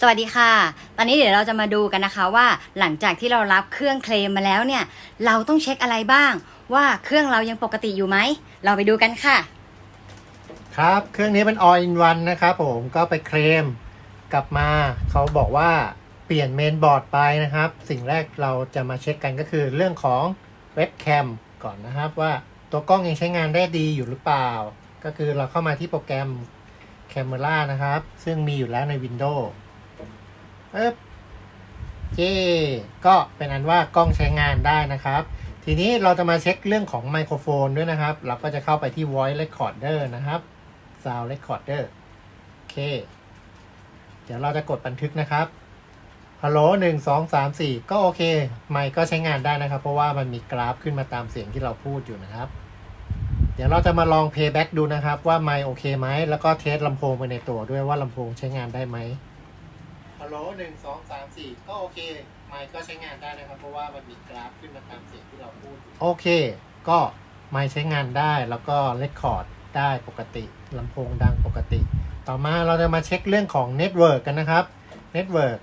สวัสดีค่ะ ตอนนี้เดี๋ยวเราจะมาดูกันนะคะว่าหลังจากที่เรารับเครื่องเคลมมาแล้วเนี่ย เราต้องเช็คอะไรบ้าง ว่าเครื่องเรายังปกติอยู่ไหม เราไปดูกันค่ะ ครับเครื่องนี้เป็น all in one นะครับผมก็ไปเคลมกลับมา เขาบอกว่าเปลี่ยนเมนบอร์ดไปนะครับ สิ่งแรกเราจะมาเช็คกันก็คือเรื่องของเว็บแคมก่อนนะครับว่าตัวกล้องยังใช้งานได้ดีอยู่หรือเปล่า ก็คือเราเข้ามาที่โปรแกรม Camera นะครับ ซึ่งมีอยู่แล้วใน Windows ปึ๊บเจก็เป็นอันว่ากล้องใช้งานได้นะครับ ทีนี้เราจะมาเช็คเรื่องของไมโครโฟนด้วยนะครับ เราก็จะเข้าไปที่ voice recorder นะครับ sound recorder โอเค เดี๋ยวเราจะกดบันทึกนะครับฮัลโหลหนึ่งสองสามสี่ก็โอเค ไมค์ก็ใช้งานได้นะครับ เพราะว่ามันมีกราฟขึ้นมาตามเสียงที่เราพูดอยู่นะครับ เดี๋ยวเราจะมาลอง playback ดูนะครับ ว่าไมค์โอเคไหม แล้วก็เทสลำโพงไปในตัวด้วยว่าลำโพงใช้งานได้ไหม ฮัลโหลหนึ่งสองสามสี่ก็โอเคไมค์ก็ใช้งานได้นะครับ เพราะว่ามันมีกราฟขึ้นมาตามเสียงที่เราพูด โอเค ก็ไมค์ใช้งานได้แล้วก็เรคคอร์ดได้ปกติลำโพงดังปกติ ต่อมาเราจะมาเช็คเรื่องของเน็ตเวิร์กกันนะครับเน็ตเวิร์ก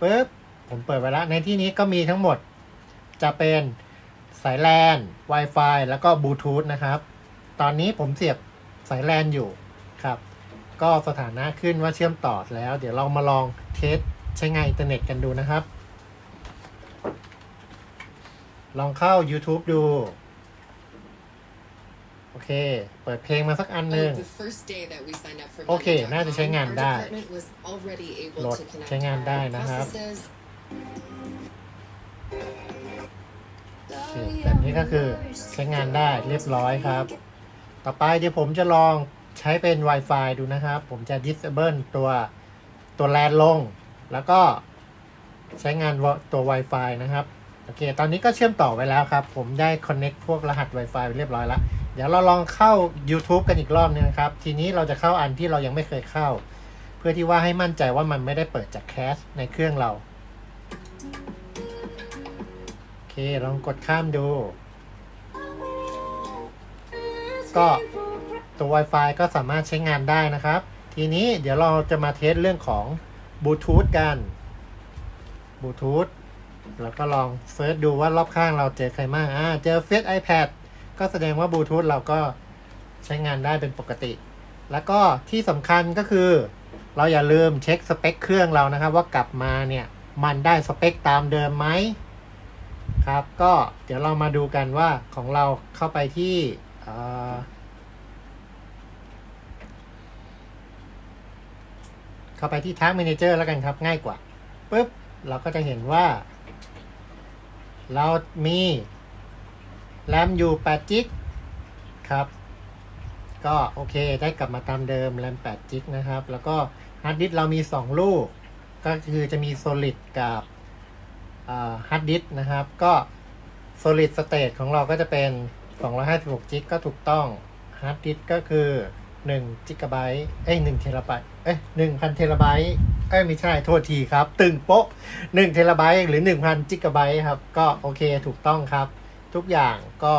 ปุ๊บผมเปิดไว้แล้วในที่นี้ก็มีทั้งหมดจะเป็นสายแลน Wi-Fi แล้วก็บลูทูธนะครับ ตอนนี้ผมเสียบสายแลนอยู่ครับ ก็สถานะขึ้นว่าเชื่อมต่อแล้ว เดี๋ยวเรามาลองเทสใช้งานอินเทอร์เน็ตกันดูนะครับ ลองเข้า YouTube ดู โอเค เปิดเพลงมาสักอันหนึ่ง Oh, the first day that we signed up for โอเค Monday.com, น่าจะใช้งาน our ได้ department was already able โหลด to connect ใช้งานได้นะครับ processes โอเคแบบนี้ก็คือใช้งานได้เรียบร้อยครับ ต่อไปเดี๋ยวผมจะลองใช้เป็น Wi-Fi ดูนะครับ ผมจะ disable ตัวตัวแลนลง แล้วก็ใช้งานตัว Wi-Fi นะครับ โอเค ตอนนี้ก็เชื่อมต่อไว้แล้วครับ ผมได้ connect พวกรหัส Wi-Fi ไปเรียบร้อยแล้ว เดี๋ยวเราลองเข้า YouTube กันอีกรอบนึงนะครับ ทีนี้เราจะเข้าอันที่เรายังไม่เคยเข้า เพื่อที่ว่าให้มั่นใจว่ามันไม่ได้เปิดจากแคสในเครื่องเรา โอเค ลองกดข้ามดู ก็ ตัว Wi-Fi ก็สามารถใช้งานได้นะครับ ทีนี้เดี๋ยวเราจะมาเทสเรื่องของบลูทูธกันบลูทูธแล้วก็ลองเซิร์ชดูว่ารอบข้างเราเจอใครบ้างอ่าเจอเฟซ iPad ก็แสดงว่าบลูทูธเราก็ใช้งานได้เป็นปกติ แล้วก็ที่สำคัญก็คือ เราอย่าลืมเช็คสเปคเครื่องเรานะครับ ว่ากลับมาเนี่ยมันได้สเปคตามเดิมไหมครับ ก็เดี๋ยวเรามาดูกันว่าของเราเข้าไปที่ เข้าไปที่ Task Manager แล้วกันครับ ง่ายกว่าปุ๊บเราก็จะเห็นว่า เรามีแรมอยู่8จิกครับ ก็โอเคได้กลับมาตามเดิมแรม8จิกนะครับ แล้วก็ฮาร์ดดิสก์เรามี 2 ลูก ก็คือจะมี Solid กับฮาร์ดดิสก์นะครับ ก็ Solid State ของเราก็จะเป็น256จิกก็ถูกต้องฮาร์ดดิสก์ก็คือ 1จิกะไบต์เอ้ย1เทราไบต์เอ้ย1,000เทราไบต์เอ้ยไม่ใช่โทษทีครับ ตึงโป๊ะ1เทราไบต์หรือ 1,000จิกะไบต์ครับ ก็โอเคถูกต้องครับ ทุกอย่างก็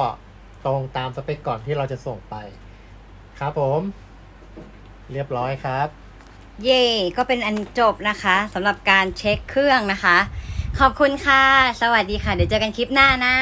ตรงตามสเปคก่อนที่เราจะส่งไป ครับผม เรียบร้อยครับ เย่ก็เป็นอันจบนะคะสำหรับการเช็คเครื่องนะคะ ขอบคุณค่ะ สวัสดีค่ะ เดี๋ยวเจอกันคลิปหน้านะ